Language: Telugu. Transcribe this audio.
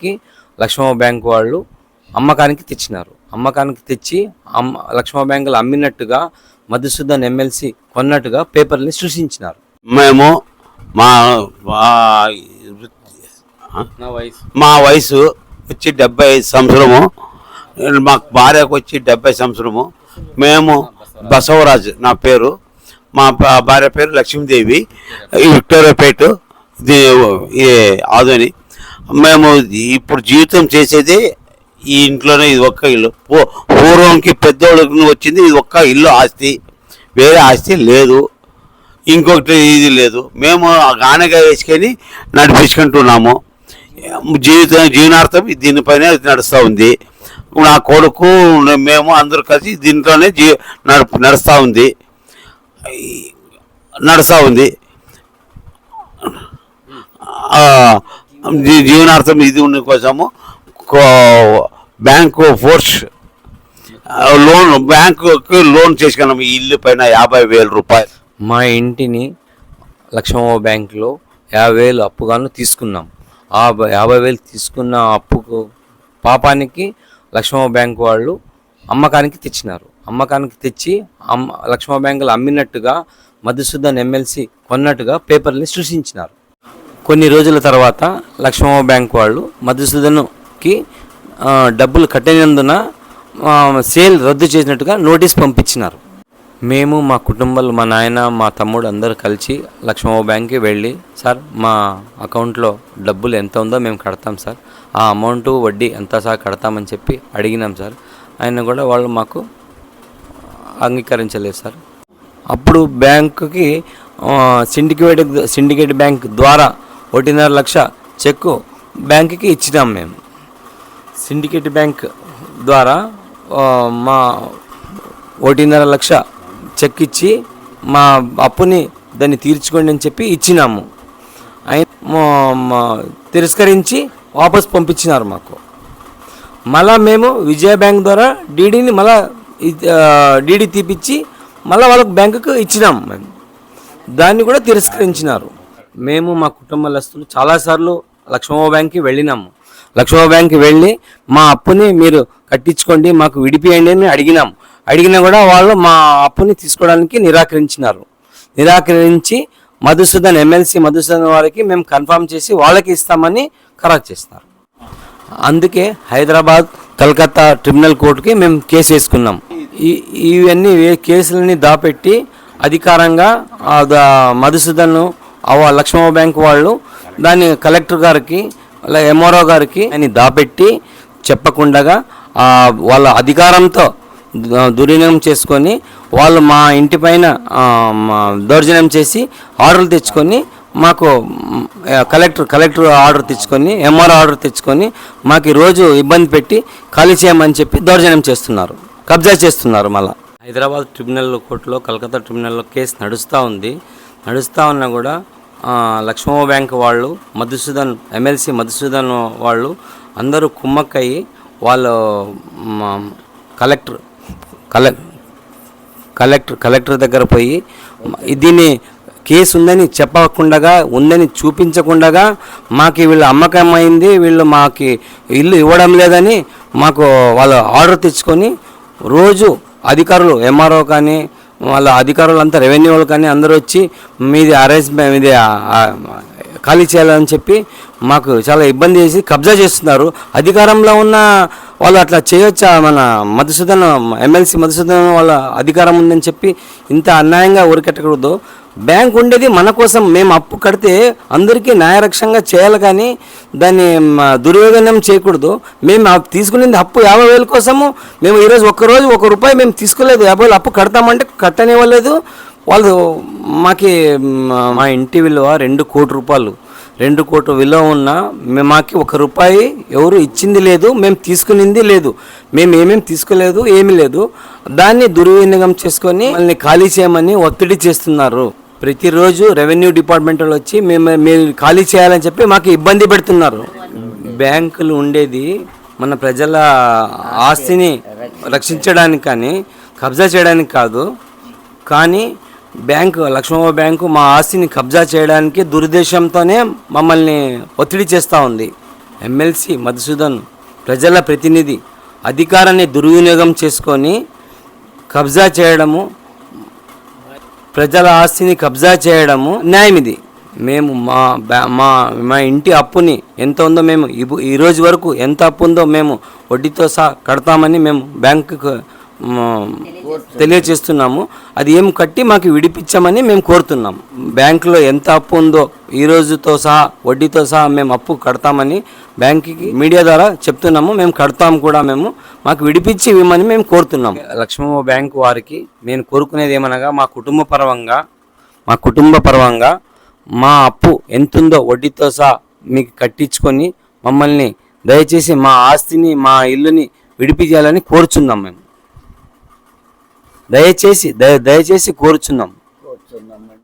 కి లక్ష్మ బ్యాంక్ వాళ్ళు అమ్మకానికి తెచ్చినారు. అమ్మకానికి తెచ్చి అమ్మ లక్ష్మ బ్యాంకులు అమ్మినట్టుగా మధుసూదన్ ఎమ్మెల్సీ కొన్నట్టుగా పేపర్ని సృష్టించినారు. మేము మా మా- వయసు. మా వయసు వచ్చి డెబ్బై ఐదు సంవత్సరము మా భార్యకు వచ్చి డెబ్బై సంవత్సరము. మేము బసవరాజు నా పేరు. మా భార్య పేరు లక్ష్మీదేవి. ఈ విక్టోరియాపేట ఆదోని. మేము ఇప్పుడు జీవితం చేసేది ఈ ఇంట్లోనే ఇది ఒక్క ఇల్లు. పూ- పూర్వంకి పెద్దోళ్ళకి వచ్చింది ఇది ఒక్క ఇల్లు ఆస్తి. వేరే ఆస్తి లేదు. ఇంకొకటి ఇది లేదు. మేము ఆ గానగా వేసుకొని నడిపించుకుంటున్నాము. జీవితం జీవనార్థం దీనిపైన నడుస్తూ ఉంది. నా కొడుకు మేము అందరూ కలిసి దీంట్లోనే జీ నడుపు నడుస్తూ ఉంది. నడుస్తూ ఉంది. జీవనార్థం ఇది ఉన్న కోసము కో- బ్యాంకు ఫోర్స్ లోన్ బ్యాంకుకి లోన్ చేసుకున్నాము ఈ ఇల్లు పైన యాభై వేల రూపాయలు. మా ఇంటిని లక్ష్మమ్మ బ్యాంకులో యాభై వేలు అప్పుగాను తీసుకున్నాం. ఆ యాభై వేలు తీసుకున్న అప్పుకు పాపానికి లక్ష్మమ్మ బ్యాంక్ వాళ్ళు అమ్మకానికి తెచ్చినారు. అమ్మకానికి తెచ్చి అమ్మ లక్ష్మ బ్యాంకులు అమ్మినట్టుగా మధుసూదన్ ఎమ్మెల్సీ కొన్నట్టుగా పేపర్ని సృష్టించినారు. కొన్ని రోజుల తర్వాత లక్ష్మమ్మ బ్యాంక్ వాళ్ళు మధుసూదన్కి డబ్బులు కట్టినందున సేల్ రద్దు చేసినట్టుగా నోటీస్ పంపించినారు. మేము మా కుటుంబాలు మా నాయన మా తమ్ముడు అందరూ కలిసి లక్ష్మమ్మ బ్యాంక్కి వెళ్ళి సార్ మా అకౌంట్లో డబ్బులు ఎంత ఉందో మేము కడతాం సార్. ఆ అమౌంట్ వడ్డీ ఎంత సార్ కడతామని చెప్పి అడిగినాం సార్. ఆయన కూడా వాళ్ళు మాకు అంగీకరించలేదు సార్. అప్పుడు బ్యాంకుకి సిండికేట్ సిండికేట్ బ్యాంక్ ద్వారా ఒకటిన్నర లక్ష చెక్కు బ్యాంకుకి ఇచ్చినాం మేము. సిండికేట్ బ్యాంక్ ద్వారా మా ఒకటిన్నర లక్ష చెక్ ఇచ్చి మా అప్పుని దాన్ని తీర్చుకోండి అని చెప్పి ఇచ్చినాము. ఆయన తిరస్కరించి వాపస్ పంపించినారు మాకు. మళ్ళా మేము విజయ బ్యాంక్ ద్వారా డీడీని మళ్ళా డీడీ తీపిచ్చి మళ్ళీ వాళ్ళకు బ్యాంకుకు ఇచ్చినాం మేము. దాన్ని కూడా తిరస్కరించినారు. మేము మా కుటుంబస్తులు చాలాసార్లు లక్ష్మవ బ్యాంక్కి వెళ్ళినాము. లక్ష్మవ బ్యాంక్కి వెళ్ళి మా అప్పుని మీరు కట్టించుకోండి మాకు విడిపియండి అని అడిగినాం అడిగినా కూడా వాళ్ళు మా అప్పుని తీసుకోవడానికి నిరాకరించినారు. నిరాకరించి మధుసూదన్ ఎమ్మెల్సీ మధుసూదన్ వారికి మేము కన్ఫర్మ్ చేసి వాళ్ళకి ఇస్తామని ఖరారు చేస్తున్నారు అందుకే హైదరాబాద్ కలకత్తా ట్రిబ్యునల్ కోర్టుకి మేము కేసు వేసుకున్నాం. ఈ ఇవన్నీ కేసులని దాపెట్టి అధికారంగా ఆ లక్ష్మమ్మ బ్యాంక్ వాళ్ళు దాన్ని కలెక్టర్ గారికి అలా ఎంఆర్ఓ గారికి అని దాపెట్టి చెప్పకుండగా వాళ్ళ అధికారంతో దుర్వినియోగం చేసుకొని వాళ్ళు మా ఇంటి పైన మా దౌర్జన్యం చేసి ఆర్డర్లు తెచ్చుకొని మాకు కలెక్టర్ కలెక్టర్ ఆర్డర్ తెచ్చుకొని ఎంఆర్ ఆర్డర్ తెచ్చుకొని మాకు రోజు ఇబ్బంది పెట్టి ఖాళీ చేయమని చెప్పి దౌర్జన్యం చేస్తున్నారు. కబ్జా చేస్తున్నారు మళ్ళీ. హైదరాబాద్ ట్రిబ్యునల్ కోర్టులో కలకత్తా ట్రిబ్యునల్లో కేసు నడుస్తూ ఉంది. నడుస్తూ ఉన్నా కూడా ఆ, లక్ష్మమ్మ బ్యాంక్ వాళ్ళు మధుసూదన్ ఎమ్మెల్సీ మధుసూదన్ వాళ్ళు అందరూ కుమ్మక్కయ్యి వాళ్ళు కలెక్టర్ కలె కలెక్టర్ కలెక్టర్ దగ్గర పోయి దీన్ని కేసు ఉందని చెప్పకుండా ఉందని చూపించకుండా మాకు వీళ్ళు అమ్మకం అయింది వీళ్ళు మాకు ఇల్లు ఇవ్వడం లేదని మాకు వాళ్ళు ఆర్డర్ తెచ్చుకొని రోజు అధికారులు ఎంఆర్ఓ కానీ వాళ్ళ అధికారులు అంతా రెవెన్యూ వాళ్ళు కానీ అందరూ వచ్చి మీది అరెస్ట్ మీది ఖాళీ చేయాలని చెప్పి మాకు చాలా ఇబ్బంది చేసి కబ్జా చేస్తున్నారు. అధికారంలో ఉన్న వాళ్ళు అట్లా చేయొచ్చా? మన మధుసూదన్ ఎమ్మెల్సీ మధుసూదన్ వాళ్ళ అధికారం ఉందని చెప్పి ఇంత అన్యాయంగా ఊరికెట్టకూడదు. బ్యాంక్ ఉండేది మన కోసం. మేము అప్పు కడితే అందరికీ న్యాయరక్షంగా చేయాలి కానీ దాన్ని మ, చేయకూడదు. మేము తీసుకునేది అప్పు యాభై వేల కోసము. మేము ఈరోజు ఒక్కరోజు ఒక రూపాయి మేము తీసుకోలేదు. యాభై వేలు అప్పు కడతామంటే కట్టనివ్వలేదు. వాళ్ళు మాకి మా ఇంటి విలువ రెండు కోటి రూపాయలు. రెండు కోట్ల విలువ ఉన్న మేము మాకు ఒక రూపాయి ఎవరు ఇచ్చింది లేదు. మేము తీసుకునింది లేదు. మేము ఏమేమి తీసుకోలేదు ఏమీ లేదు. దాన్ని దుర్వినియోగం చేసుకొని వాళ్ళని ఖాళీ చేయమని ఒత్తిడి చేస్తున్నారు. ప్రతిరోజు రెవెన్యూ డిపార్ట్మెంట్ వాళ్ళు వచ్చి మేము మీరు ఖాళీ చేయాలని చెప్పి మాకు ఇబ్బంది పెడుతున్నారు. బ్యాంకులు ఉండేది మన ప్రజల ఆస్తిని రక్షించడానికి కానీ కబ్జా చేయడానికి కాదు. కానీ బ్యాంకు లక్ష్మమ్మ బ్యాంకు మా ఆస్తిని కబ్జా చేయడానికి దురుద్దేశంతోనే మమ్మల్ని ఒత్తిడి చేస్తూ ఉంది. ఎమ్మెల్సీ మధుసూదన్ ప్రజల ప్రతినిధి అధికారాన్ని దుర్వినియోగం చేసుకొని కబ్జా చేయడము ప్రజల ఆస్తిని కబ్జా చేయడము న్యాయం ఇది మేము మా బ్యా- మా మా ఇంటి అప్పుని ఎంత ఉందో మేము ఈ రోజు వరకు ఎంత అప్పు ఉందో మేము వడ్డీతో సహా కడతామని మేము బ్యాంకుకు తెలియచేస్తున్నాము. అది ఏం కట్టి మాకు విడిపించమని మేము కోరుతున్నాం. బ్యాంకులో ఎంత అప్పు ఉందో ఈ రోజుతో సహా వడ్డీతో సహా మేము అప్పు కడతామని బ్యాంకుకి మీడియా ద్వారా చెప్తున్నాము. మేము కడతాం కూడా మేము. మాకు విడిపించి ఇవ్వమని మేము కోరుతున్నాము లక్ష్మమ్మ బ్యాంకు వారికి నేను కోరుకునేది ఏమనగా మా కుటుంబ పరంగా మా కుటుంబ పరంగా మా అప్పు ఎంతుందో వడ్డీతో సహా మీకు కట్టించుకొని మమ్మల్ని దయచేసి మా ఆస్తిని మా ఇల్లుని విడిపించాలని కోరుచున్నాం మేము. దయచేసి దయచేసి కోరుచున్నాం.